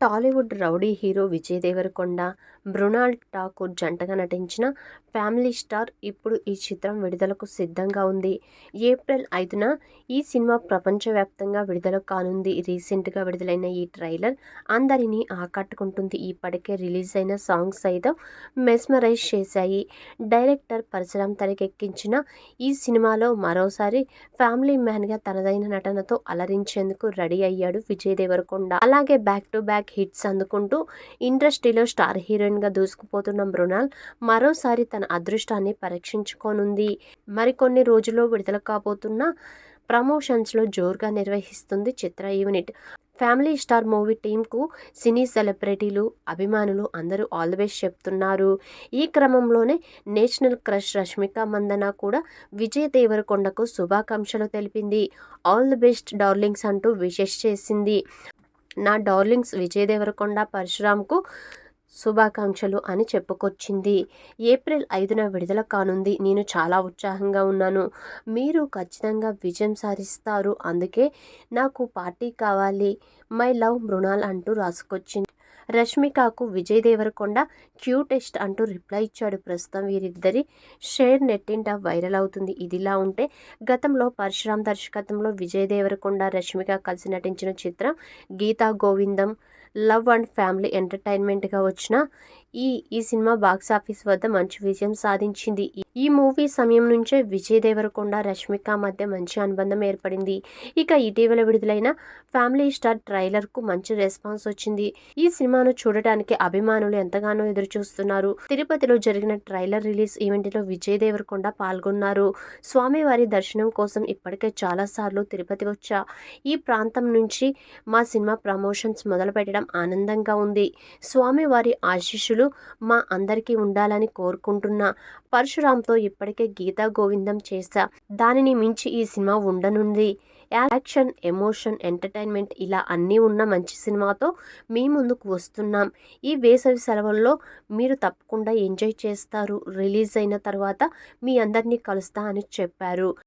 Tollywood rowdy hero Vijay Devarakonda Mrunal Thakur జంటగా నటించిన family star ఇప్పుడు ఈ చిత్రం విడుదలకు సిద్ధంగా ఉంది. ఏప్రిల్ ఐదున ఈ సినిమా ప్రపంచవ్యాప్తంగా విడుదల కానుంది. రీసెంట్గా విడుదలైన ఈ ట్రైలర్ అందరినీ ఆకట్టుకుంటుంది. ఇప్పటికే రిలీజ్ అయిన సాంగ్స్ సైతం మెస్మరైజ్ చేశాయి. డైరెక్టర్ పరశురామ్ తెరకెక్కించిన ఈ సినిమాలో మరోసారి ఫ్యామిలీ మ్యాన్గా తనదైన నటనతో అలరించేందుకు రెడీ అయ్యాడు విజయ్ దేవరకొండ. అలాగే బ్యాక్ టు బ్యాక్ హిట్స్ అందుకుంటూ ఇండస్ట్రీలో స్టార్ హీరోయిన్గా దూసుకుపోతున్న మృణాల్ మరోసారి తన అదృష్టాన్ని పరీక్షించుకోనుంది. మరికొన్ని రోజుల్లో విడుదల కాబోతున్న ప్రమోషన్స్లో జోరుగా నిర్వహిస్తుంది చిత్ర యూనిట్. ఫ్యామిలీ స్టార్ మూవీ టీంకు సినీ సెలబ్రిటీలు అభిమానులు అందరూ ఆల్ ది బెస్ట్ చెప్తున్నారు. ఈ క్రమంలోనే నేషనల్ క్రష్ రష్మిక మందన కూడా విజయ్ దేవరకొండకు శుభాకాంక్షలు తెలిపింది. ఆల్ ది బెస్ట్ డార్లింగ్స్ అంటూ విషెస్ చేసింది. నా డార్లింగ్స్ విజయ్ దేవరకొండ పరశురామ్కు శుభాకాంక్షలు అని చెప్పుకొచ్చింది. ఏప్రిల్ ఐదున విడుదల కానుంది. నేను చాలా ఉత్సాహంగా ఉన్నాను. మీరు ఖచ్చితంగా విజయం సాధిస్తారు. అందుకే నాకు పార్టీ కావాలి. మై లవ్ మృణాల్ అంటూ రాసుకొచ్చింది. రష్మికకు విజయ్ దేవరకొండ క్యూటెస్ట్ అంటూ రిప్లై ఇచ్చాడు. ప్రస్తుతం వీరిద్దరి షేర్ నెట్టింట వైరల్ అవుతుంది. ఇదిలా ఉంటే గతంలో పరశురామ్ దర్శకత్వంలో విజయ్ దేవరకొండ రష్మిక కలిసి నటించిన చిత్రం Geetha Govindam love and family ఎంటర్టైన్మెంట్గా వచ్చిన ఈ ఈ సినిమా బాక్సాఫీస్ వద్ద మంచి విజయం సాధించింది. ఈ మూవీ సమయం నుంచే విజయ్ దేవరకొండ రష్మిక మధ్య మంచి అనుబంధం ఏర్పడింది. ఇక ఇటీవల విడుదలైన ఫ్యామిలీ స్టార్ ట్రైలర్కు మంచి రెస్పాన్స్ వచ్చింది. ఈ సినిమాను చూడటానికి అభిమానులు ఎంతగానో ఎదురు చూస్తున్నారు తిరుపతిలో జరిగిన ట్రైలర్ రిలీజ్ ఈవెంట్లో విజయ్ దేవరకొండ పాల్గొన్నారు. స్వామివారి దర్శనం కోసం ఇప్పటికే చాలాసార్లు తిరుపతి వచ్చా. ఈ ప్రాంతం నుంచి మా సినిమా ప్రమోషన్స్ మొదలు పెట్టడం ఆనందంగా ఉంది. స్వామివారి ఆశీస్సులు మా అందరికీ ఉండాలని కోరుకుంటున్నా. పరశురామ్తో ఇప్పటికే గీతా గోవిందం చేశా. దానిని మించి ఈ సినిమా ఉండనుంది. యాక్షన్ ఎమోషన్ ఎంటర్టైన్మెంట్ ఇలా అన్నీ ఉన్న మంచి సినిమాతో మీ ముందుకు వస్తున్నాం. ఈ వేసవి సెలవుల్లో మీరు తప్పకుండా ఎంజాయ్ చేస్తారు. రిలీజ్ అయిన తర్వాత మీ అందరినీ కలుస్తా అని చెప్పారు.